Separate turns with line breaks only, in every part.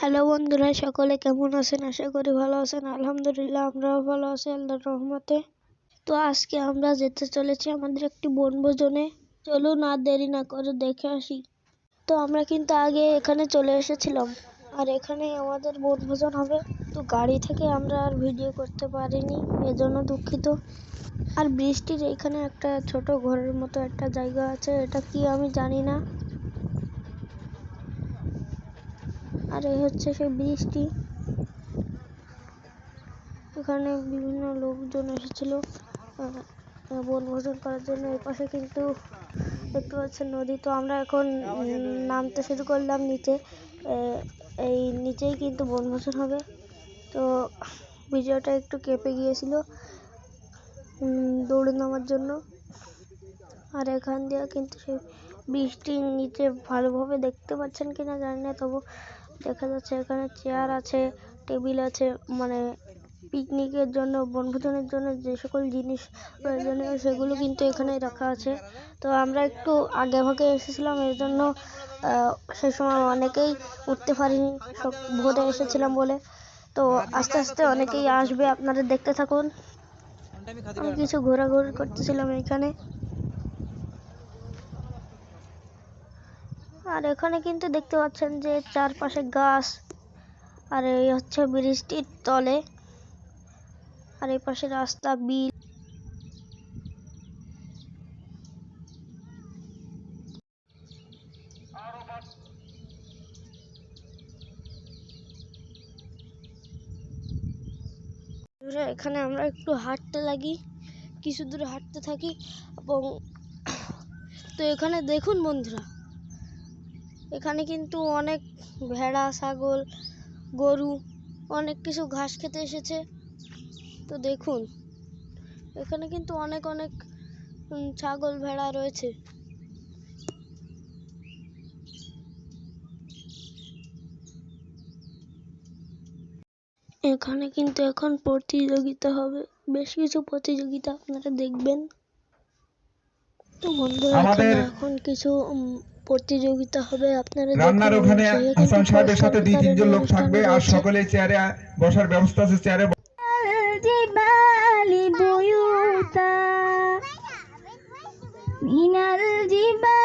Hello বন্ধুরা, সকলে কেমন আছেন? আশা করি ভালো আছেন। আলহামদুলিল্লাহ, আমরাও ভালো আছি, আল্লাহর রহমতে। তো আজকে আমরা যেতে চলেছি আমাদের একটি বনভোজনে। চলুন আর দেরি না করে দেখে আসি। তো আমরা কিন্তু আগে এখানে চলে এসেছিলাম। আর এখানে আমাদের বনভোজন হবে। তো গাড়ি থেকে আমরা আর ভিডিও করতে পারিনি, এজন্য দুঃখিত। আর বৃষ্টির এখানে একটা ছোট ঘরের মতো একটা জায়গা আছে, এটা কি আমি জানি না। আর এই হচ্ছে সেই বৃষ্টি। এখানে বিভিন্ন লোকজন এসেছিল। বনভোজন করার জন্য এই পাশে কিন্তু দেখতে পাচ্ছেন নদী। তো আমরা এখন নামতে শুরু করলাম নিচে। এই নিচেই কিন্তু বনভোজন হবে। তো ভিডিওটা একটু কেঁপে গিয়েছিল দৌড়ে নামার জন্য। আর এখান দিয়ে কিন্তু সেই বৃষ্টির নিচে ভালোভাবে দেখতে পাচ্ছেন কিনা জানি না, তবু দেখা যাচ্ছে এখানে চেয়ার আছে, টেবিল আছে মানে পিকনিকের জন্য, বনভোজনের জন্য যে সকল জিনিস প্রয়োজনীয় সেগুলো কিন্তু এখানে রাখা আছে। তো আমরা একটু আগে ভাগে এসেছিলাম, এর জন্য সেই সময় অনেকেই উঠতে পারিনি, সব ভোরে এসেছিলাম বলে। তো আস্তে আস্তে অনেকেই আসবে আপনারা দেখতে থাকুন। আমি কিছু ঘোরাঘুরি করতেছিলাম এখানে। আর এখানে কিন্তু দেখতে পাচ্ছেন যে চারপাশে গাছ, আর এই হচ্ছে বৃষ্টির তলে, আর এই পাশে রাস্তা, বিল। এখানে আমরা একটু হাঁটতে লাগি, কিছু দূরে হাঁটতে থাকি, এবং তো এখানে দেখুন বন্ধুরা এখানে কিন্তু অনেক ভেড়া ছাগল গরু অনেক কিছু ঘাস খেতে এসেছে। তো দেখুন এখানে কিন্তু অনেক অনেক ছাগল ভেড়া রয়েছে। এখানে কিন্তু এখন প্রতিযোগিতা হবে। বেশ কিছু প্রতিযোগিতা আপনারা দেখবেন। তো বন্ধুরা এখানে এখন কিছু প্রতিযোগিতা হবে আপনারা
রান্নার ওখানে হাসান সাহেবের সাথে দুই তিনজন লোক থাকবে আর সকলে চেয়ারে বসার ব্যবস্থা আছে চেয়ারে
মিনাল জিবা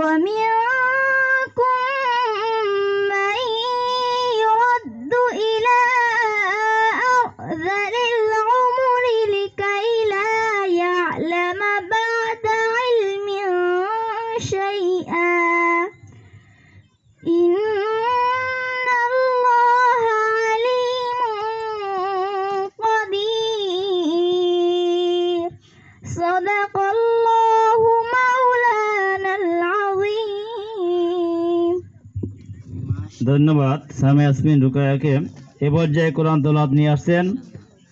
ومنكم من يرد إلى أرذل العمر لكي لا يعلم بعد علم شيئا. إن الله عليم قدير. صدق الله
ধন্যবাদ। সামি আসমিন রুকায়াকে এ পর্যায়ে কোরআন তোলাত নিয়ে আসছেন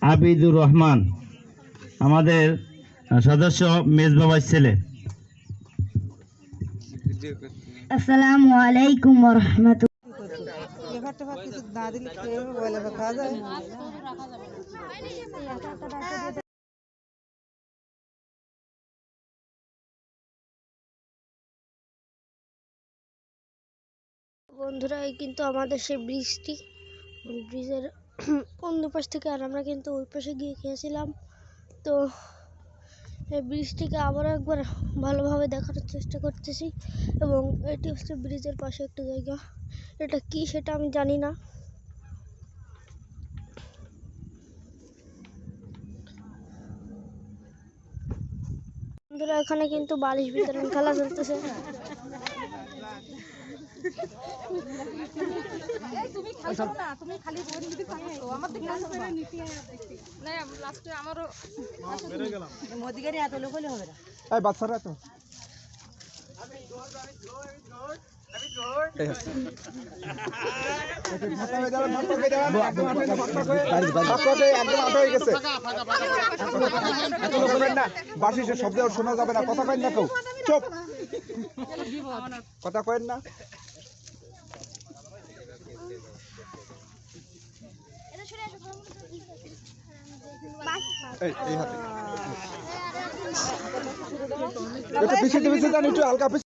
আবিদুর রহমান আমাদের সদস্য মেজবাবার ছেলে।
আসসালামু আলাইকুম
বন্ধুরা, এই কিন্তু আমাদের সেই বৃষ্টি। ব্রিজের অন্য পাশ থেকে, আর আমরা কিন্তু ওই পাশে গিয়ে খেয়েছিলাম। তো এই ব্রিজটিকে আবারও একবার ভালোভাবে দেখানোর চেষ্টা করতেছি। এবং এটি হচ্ছে ব্রিজের পাশে একটা জায়গা। এটা কি সেটা আমি জানি না। বন্ধুরা, এখানে কিন্তু বালিশ বিতরণ খেলা চলতেছে।
এই বাচ্চারা তো। বাসি সে শব্দ শোনা যাবে না কথা কয়েন না কেউ। চুপ। কথা কয়েন না। এই এই হাতে একটু পিছিয়ে পিছিয়ে যান একটু হালকা পিছিয়ে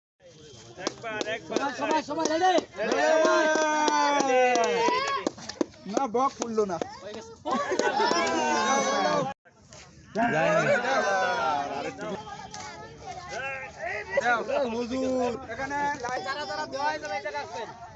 না বক ফুললো না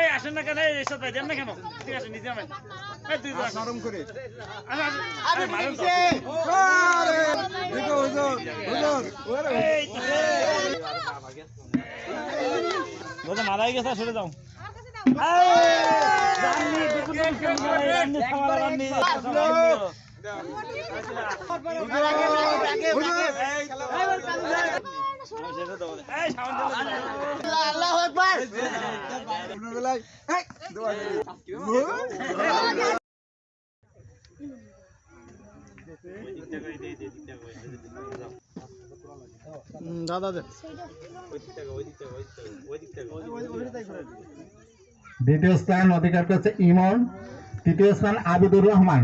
এই
আসেন না কেন এই সাথে দেন না কেন ঠিক আছে নিজে আমি এই তুই তো
নরম করে
মারাই গেছে সরে যাও
দ্বিতীয় স্থান অধিকার করছে ইমন তৃতীয় স্থান আবিদুর রহমান।